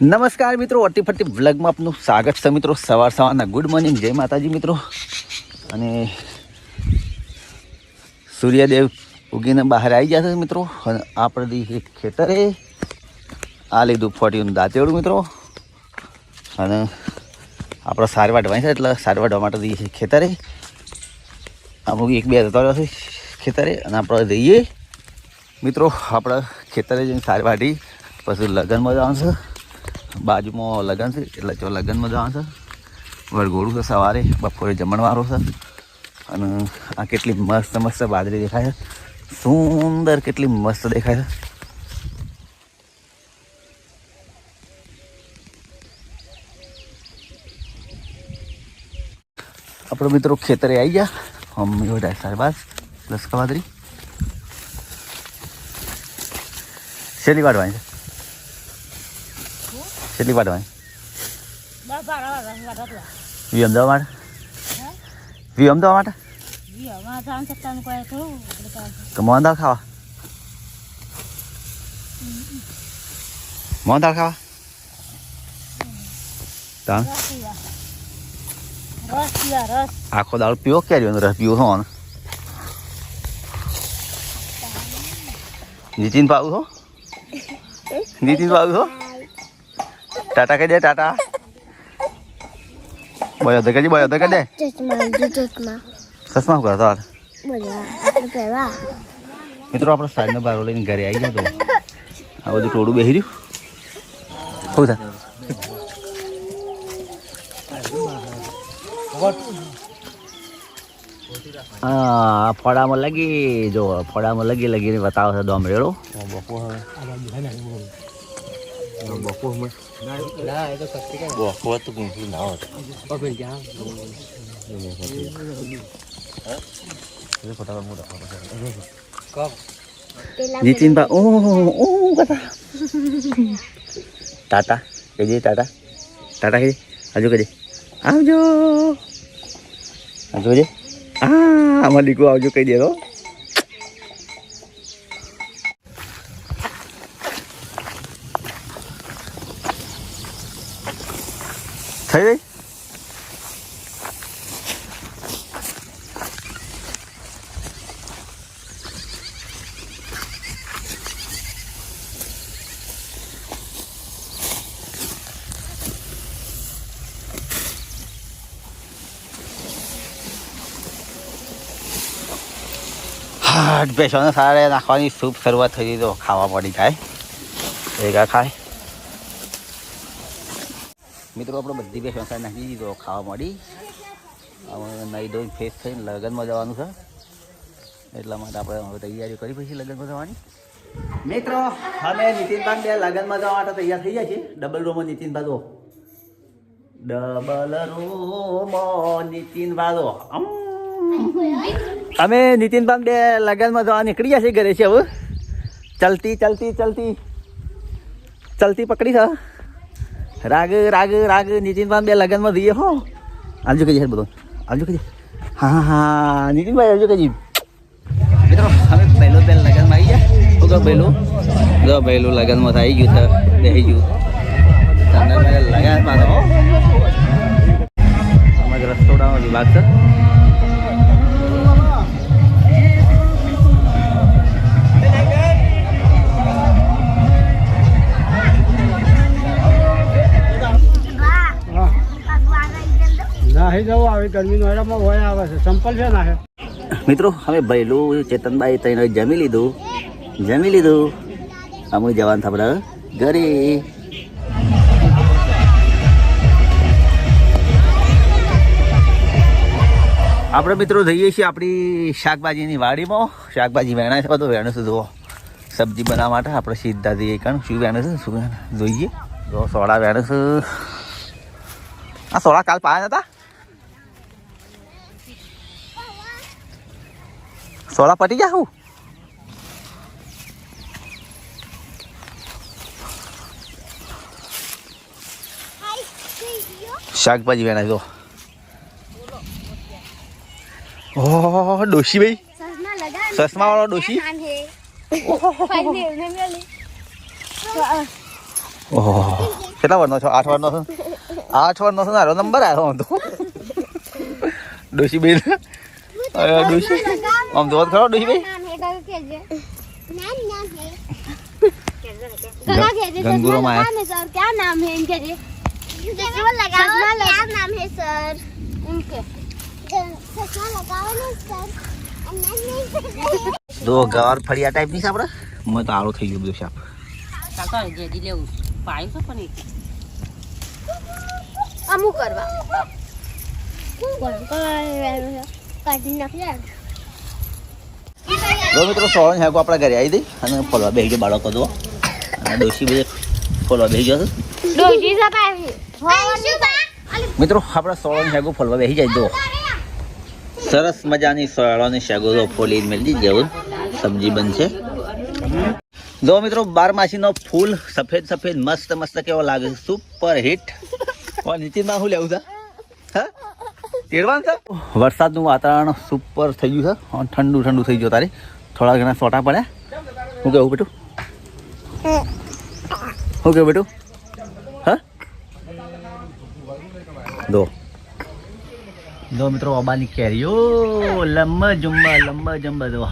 નમસ્કાર મિત્રો, અટી ફટી વ્લોગમાં આપનું સ્વાગત છે મિત્રો. સવાર સવારના ગુડ મોર્નિંગ. જય માતાજી મિત્રો. અને સૂર્યદેવ ઉગીને બહાર આવી ગયા છે મિત્રો. અને આપણે એક ખેતરે. આ લીધું ફોટીનું દાંતેડું મિત્રો. અને આપણે સારવાર વાટવાની છે એટલે સારવાર વાટવા માટે દઈએ ખેતરે. અમુક એક બે જતો છે ખેતરે. અને આપણે જઈએ મિત્રો, આપણે ખેતરે જઈને સારવાટી પછી લગ્નમાં જવાનું છે. બાજુમાં લગ્ન છે, એટલે જો લગ્નમાં જવાનું છે. વરઘોડું છે સવારે, બપોરે જમણવારો છે. અને આ કેટલી મસ્ત મસ્ત બાજરી દેખાય છે. સુંદર કેટલી મસ્ત દેખાય છે. આપણો મિત્રો ખેતરે આવી ગયા. મમ્મી બધા સારબાજ લસકા બાજરી. છેલ્લી વાટવાની છે? શેલી વાટવાની વી અમદાવાદ માટે વી અમદાવાદ માટે તો મોહન દાળ ખાવા મોહન દાળ ખાવા તાણ આખો દાળ પીવો ક્યારે રસ પીવો છો ને નીતિન પાવું છો નીતિન પાવું છો ટાટા કહી દે, ટાટા. બોય અધર કહી દે, બોય અધર કહી દે. ચશ્મા ચશ્મા સસમા તાર મિત્રો, આપણે સાંજનો બારો લઈને ઘરે આવી જતો આ બધું ટોળું બેસી રહ્યું. શું થાય? હા ફળામાં લગી, જો ફળામાં લગી, લગીને બતાવે છે ડોમરેડો પેલા નીતિન બા ઓ ઓ કથા ટાટા કહેજે ટાટા ટાટા કહેજે હજુ કહેજે આવજો હજુ કહેજે આ આમાં દીકરો આવજો કહી દે તો થઈ ગઈ હા ભેંસોને સારે નાખવાની સૂપ શરૂઆત થઈ ગઈ તો ખાવા પડી જાય ભેગા ખાય મિત્રો, આપણે બધી બે સંસાર નાખી દીધો. ખાવા મળી. હવે નહીં ધોઈને ફ્રેશ થઈને લગ્નમાં જવાનું છે. એટલા માટે આપણે હવે તૈયારી કરી પછી લગ્નમાં જવાની. મિત્રો, અમે નીતિનભાઈ બે લગ્નમાં જવા માટે તૈયાર થઈ ગયા છીએ. ડબલ રૂમમાં નીતિનભાઈ જો ડબલ રૂમમાં નીતિનભાઈ જો અમ. અમે નીતિનભાઈ બે લગનમાં જવા નીકળી ગયા છીએ ઘરે છે હવે. ચલતી ચલતી ચલતી. ચલતી પકડી છે. રાગ રાગ રાગ નીતિનભાઈ બે લગનમાં જઈએ હો. આવજો કહીએ બધો. આવજો કહીએ. હા હા નીતિનભાઈ આવજો કહીએ. મિત્રો અમે પહેલો બે લગનમાં આવી ગયા. કહો પહેલું. જો પહેલું લગનમાં થઈ ગયું છે. બેસી ગયું. તમને મેં લગનમાં તો સમજ રસોડામાં વિભાગ છે. નાહી જવું આવે છે. મિત્રો અમે ભૈલું ચેતનભાઈ તઈને જમી લીધું. જમી લીધું. અમે જવાનું આપણે ઘરે. આપણે મિત્રો જઈએ છીએ આપણી શાકભાજીની વાડીમાં. શાકભાજી વેણા છે, બધું વેણું છે, જુઓ. સબ્જી બનાવવા માટે આપણે સીધા જઈએ કારણ શું વેણે છે, શું જોઈએ. જો સોડા વેણે આ સોડા કાલ પાયા નતા? સોડા પટી ગયા હું શાકભાજી વેણાય તો ઓહ ડોશી ભાઈ સસમા વાળો ડોશી ઓહ કેટલા વર્ષનો છો આઠ વર્ષનો છો આઠ વર્ષનો છો મારો નંબર આવ્યો હતો ડોશી બેન ડોશી આમ તો ખરો ડોશી ભાઈ નામ હે કાકા કેજે નામ નામ હે કાકા કેજે ગંગુરો चश्मा माया। लगाने सर क्या नाम है इनके जी चश्मा लगाओ क्या नाम है सर इनके चश्मा लगाओ ना सर જો ગવાર ફળિયા ટાઈપની છે આપણે મને તો આળો થઈ ગયો બધું શાપ કાકા જેદી લેવું પાયું છે પણ એક અમુ કરવા કાઢી નાખ્યા જો મિત્રો સોળન હેકો આપણા ઘરે આવી દઈ અને ફોલવા બેસી ગયો બાળકો તો ડોશી બધે ફોલવા બેસી જશે મિત્રો આપણા સોળન હેકો ફોલવા બેસી જાય દો સરસ મજાની સોળાની શેગો તો ફોલી મેળવી જેવું સબ્જી બનશે જો મિત્રો બારમાસીનો ફૂલ સફેદ સફેદ મસ્ત મસ્ત કેવો લાગે છે સુપર હિટ નીચેમાં શું લેવું છે? હા? તેડવાનું છે? વરસાદનું વાતાવરણ સુપર થઈ ગયું છે. ઠંડુ ઠંડુ થઈ ગયું તારે. થોડા ઘણા સોટા પડ્યા શું કેવું બેટું? શું કેવું બેટું? હા? દો. દો મિત્રો અબાની કેરીઓ. લંબા જુમ્બા લંબા જુમ્બા દો.